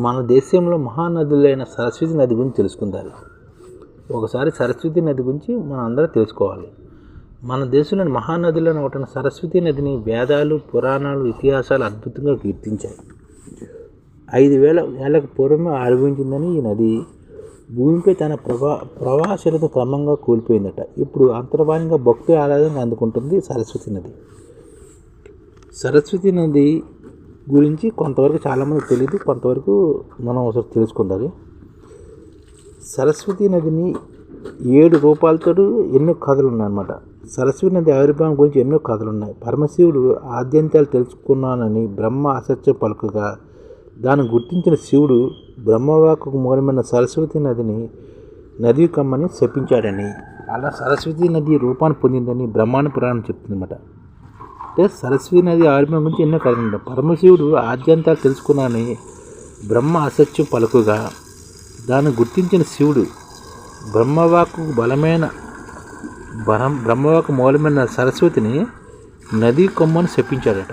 మన దేశంలో మహానదులైన సరస్వతి నది గురించి తెలుసుకుందాం. ఒకసారి సరస్వతి నది గురించి మనం అందరం తెలుసుకోవాలి. మన దేశంలోని మహానదులను ఒకటిన సరస్వతి నదిని వేదాలు పురాణాలు ఇతిహాసాలు అద్భుతంగా కీర్తించాయి. ఐదు వేల ఏళ్ళకు పూర్వమే ఆవిర్భవించిందని ఈ నది భూమిపై తన ప్రవా ప్రవాహశీలత క్రమంగా కూలిపోయిందట. ఇప్పుడు అంతర్వాహినిగా భక్తి ఆరాధన అందుకుంటుంది సరస్వతి నది. సరస్వతి నది గురించి కొంతవరకు చాలామంది తెలియదు కొంతవరకు మనం ఒకసారి తెలుసుకుందాలి. సరస్వతి నదిని ఏడు రూపాలతో ఎన్నో కథలు ఉన్నాయన్నమాట సరస్వతి నది ఆవిర్భావం గురించి ఎన్నో కథలు ఉన్నాయి పరమశివుడు ఆద్యంతాలు తెలుసుకున్నానని బ్రహ్మ అసత్యం పలుకగా దాన్ని గుర్తించిన శివుడు బ్రహ్మవాకు మూలమైన సరస్వతి నదిని నది కమ్మని శపించాడని. అలా సరస్వతి నది రూపాన్ని పొందిందని బ్రహ్మాండ పురాణం చెప్తుందన్నమాట. అంటే సరస్వతి నది ఆవిర్భావం గురించి ఎన్నో కథలు ఉంటాయి పరమశివుడు ఆద్యంతాలు తెలుసుకున్నానని బ్రహ్మ అసత్యం పలుకుగా దాన్ని గుర్తించిన శివుడు బ్రహ్మవాకు బలమైన బలం బ్రహ్మవాకు మూలమైన సరస్వతిని నది కొమ్మను శపించాడట.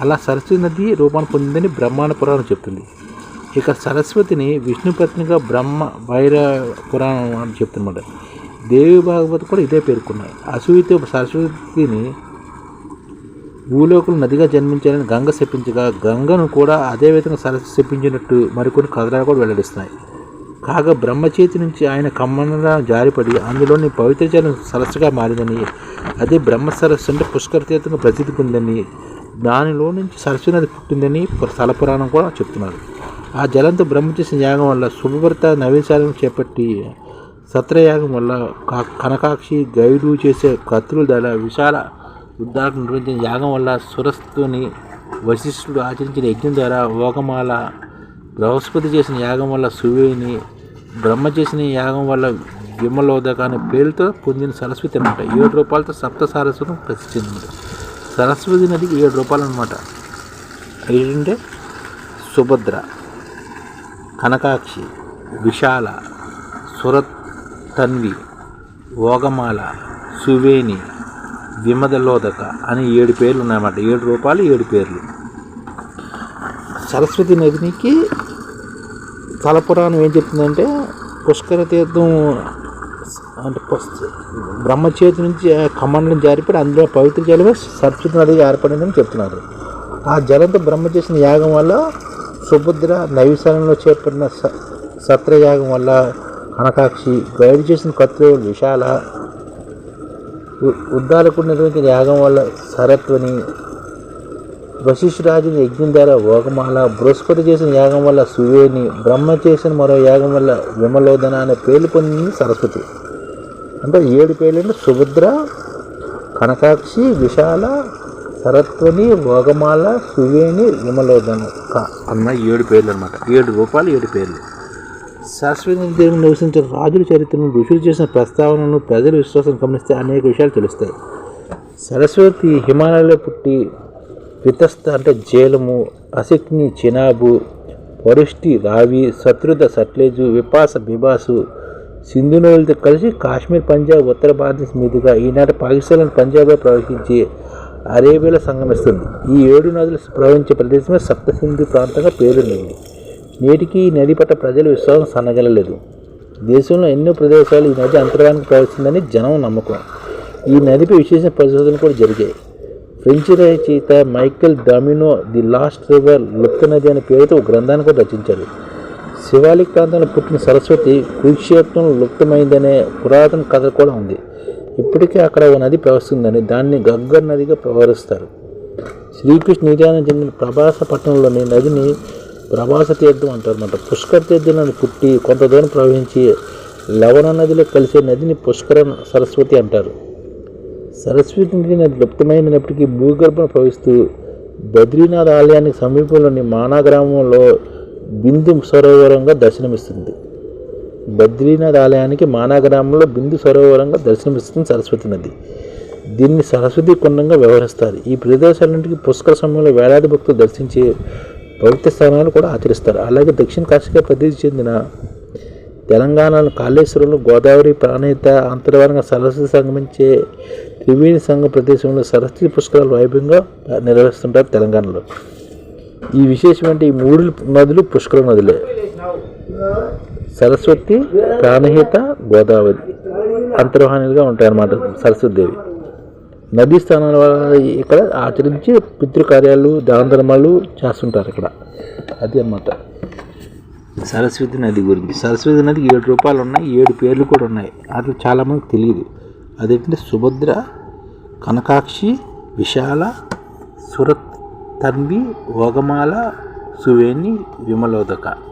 అలా సరస్వతి నది రూపాన్ని పొందిందని బ్రహ్మాండ పురాణం చెప్తుంది. ఇక సరస్వతిని విష్ణుపత్నిగా బ్రహ్మ వైర పురాణం అని చెప్తున్నమాట దేవి భాగవత కూడా ఇదే పేర్కొన్నాయి. అసూయతో సరస్వతిని భూలోకులు నదిగా జన్మించాలని గంగ శపించగా గంగను కూడా అదే విధంగా సరస్సు శపించినట్టు మరికొన్ని కథనాలు కూడా వెల్లడిస్తున్నాయి కాగా బ్రహ్మచేతి నుంచి ఆయన కమ్మన జారిపడి అందులోని పవిత్ర జలం సరస్సుగా మారిందని అదే బ్రహ్మ సరస్సు అంటే పుష్కర తీర్థంగా ప్రసిద్ధి పొందని దానిలో నుంచి సరస్సు నది పుట్టిందని స్థల పురాణం కూడా చెప్తున్నారు. ఆ జలంతో బ్రహ్మ చేసిన యాగం వల్ల శుభభర్త నవీశాలను చేపట్టి సత్రయాగం వల్ల కనకాక్షి గైడు చేసే కత్తుల దళ విశాల యుద్ధాలకు నిర్వహించిన యాగం వల్ల సురస్తుని వశిష్ఠుడు ఆచరించిన యజ్ఞం ద్వారా ఓగమాల బృహస్పతి చేసిన యాగం వల్ల సువేని బ్రహ్మ చేసిన యాగం వల్ల విమలోదక అనే పేరుతో పొందిన సరస్వతి అనమాట ఏడు రూపాయలతో సప్త సరస్వతం ప్రసిద్ధి అనమాట సరస్వతి నదికి ఏడు రూపాయలు అనమాట ఏంటంటే సుభద్ర కనకాక్షి విశాల సురత్ తన్వి ఓగమాల సువేని విమదలోదక అని ఏడు పేర్లు ఉన్నాయన్నమాట ఏడు రూపాయలు ఏడు పేర్లు. సరస్వతి నదికి తలపురాణం ఏం చెప్తుందంటే పుష్కర తీర్థం అంటే బ్రహ్మచేతి నుంచి కమండలం జారిపడి అందులో పవిత్ర జలమే సరస్వతి నదిగా ఏర్పడిందని చెప్తున్నారు. ఆ జలంతో బ్రహ్మ చేసిన యాగం వల్ల సుభద్ర నైవిశాలంలో చేపట్టిన స సత్రయాగం వల్ల కనకాక్షి గైడ్ చేసిన కత్తులు విశాల ఉ- నిర్వహించిన యాగం వల్ల సరత్వని వశిష్ఠరాజుని యజ్ఞం ద్వారా ఓగమాల బృహస్పతి చేసిన యాగం వల్ల సువేని బ్రహ్మ చేసిన మరో యాగం వల్ల విమలోదన అనే పేర్లు పొందింది సరస్వతి. అంటే ఏడు పేర్లు అంటే సుభద్ర కనకాక్షి విశాల సరత్వని ఓగమాల సువేని విమలోదన. అన్న ఏడు పేర్లు అనమాట ఏడు రూపాయలు ఏడు పేర్లు. శాశ్వత దేవుని నివసించిన రాజుల చరిత్రను ఋషులు చేసిన ప్రస్తావనను ప్రజల విశ్వాసం గమనిస్తే అనేక విషయాలు తెలుస్తాయి. సరస్వతి హిమాలయాలో పుట్టి వితస్త అంటే జేలము అసిక్ని చినాబు వరుష్టి రావి శత్రుత సట్లేజు విపాస బిబాసు సింధు నదులతో కలిసి కాశ్మీర్ పంజాబ్ ఉత్తర భారతదేశం మీదుగా ఈనాటి పాకిస్తాన్ పంజాబ్లో ప్రవహించి అరేబియాలో సంగమిస్తుంది. ఈ ఏడు నదులు ప్రవహించే ప్రదేశమే సప్తసింధు ప్రాంతంగా ప్రాంతంగా పేరుండింది నేటికి ఈ నది పట్ల ప్రజల విశ్వాసం సన్నగలలేదు. దేశంలో ఎన్నో ప్రదేశాలు ఈ నది అంతర్గానికి ప్రవహిస్తుందని జనం నమ్మకం. ఈ నదిపై విశేష పరిశోధనలు కూడా జరిగాయి. ఫ్రెంచ్ రచయిత Michael Damino the lost river లుప్త నది అనే పేరుతో ఒక గ్రంథాన్ని కూడా రచించారు శివాలిక్ ప్రాంతంలో పుట్టిన సరస్వతి కురుక్షేత్రం లుప్తమైందనే పురాతన కథ కూడా ఉంది. ఇప్పటికే అక్కడ ఒక నది ప్రవహిస్తుందని దాన్ని గగ్గర్ నదిగా వ్యవహరిస్తారు. శ్రీకృష్ణ నిర్యాణం చెందిన ప్రభాస పట్టణంలోని నదిని ప్రభాస తీర్థం అంటారన్నమాట. పుష్కర తీర్థం పుట్టి కొంత దూరం ప్రవహించి లవణ నదిలో కలిసే నదిని పుష్కర సరస్వతి అంటారు. సరస్వతి నది నది లుప్తమైనప్పటికీ భూగర్భం ప్రవహిస్తూ బద్రీనాథ్ ఆలయానికి సమీపంలోని మానా గ్రామంలో బిందు సరోవరంగా దర్శనమిస్తుంది. బద్రీనాథ్ ఆలయానికి మానా గ్రామంలో బిందు సరోవరంగా దర్శనమిస్తుంది సరస్వతి నది. దీన్ని సరస్వతి కుండంగా వ్యవహరిస్తారు. ఈ ప్రదేశాలన్నింటికి పుష్కర సమయంలో వేలాది భక్తులు దర్శించి పవిత్ర స్థానాలు కూడా ఆచరిస్తారు. అలాగే దక్షిణ కాశీగా ప్రసిద్ధి చెందిన తెలంగాణలో కాళేశ్వరంలో గోదావరి ప్రాణహిత అంతర్వారంగా సరస్వతి సంగమించే త్రివేణి సంఘ ప్రదేశంలో సరస్వతి పుష్కరాలు వైభవంగా నిర్వహిస్తుంటారు తెలంగాణలో. ఈ విశేషం అంటే ఈ మూడు నదులు పుష్కర నదులే. సరస్వతి ప్రాణహిత గోదావరి అంతర్వాహినిగా ఉంటాయన్నమాట సరస్వతి దేవి. నదీ స్థానాల వల్ల ఇక్కడ ఆచరించి పితృకార్యాలు దాన ధర్మాలు చేస్తుంటారు ఇక్కడ. అది అన్నమాట. సరస్వతి నది గురించి. సరస్వతి నదికి ఏడు రూపాయలు ఉన్నాయి ఏడు పేర్లు కూడా ఉన్నాయి. అట్లా చాలామందికి తెలియదు. అదేంటంటే సుభద్ర కనకాక్షి విశాల సురత్ తన్వి ఓగమాల సువేణి విమలోదక.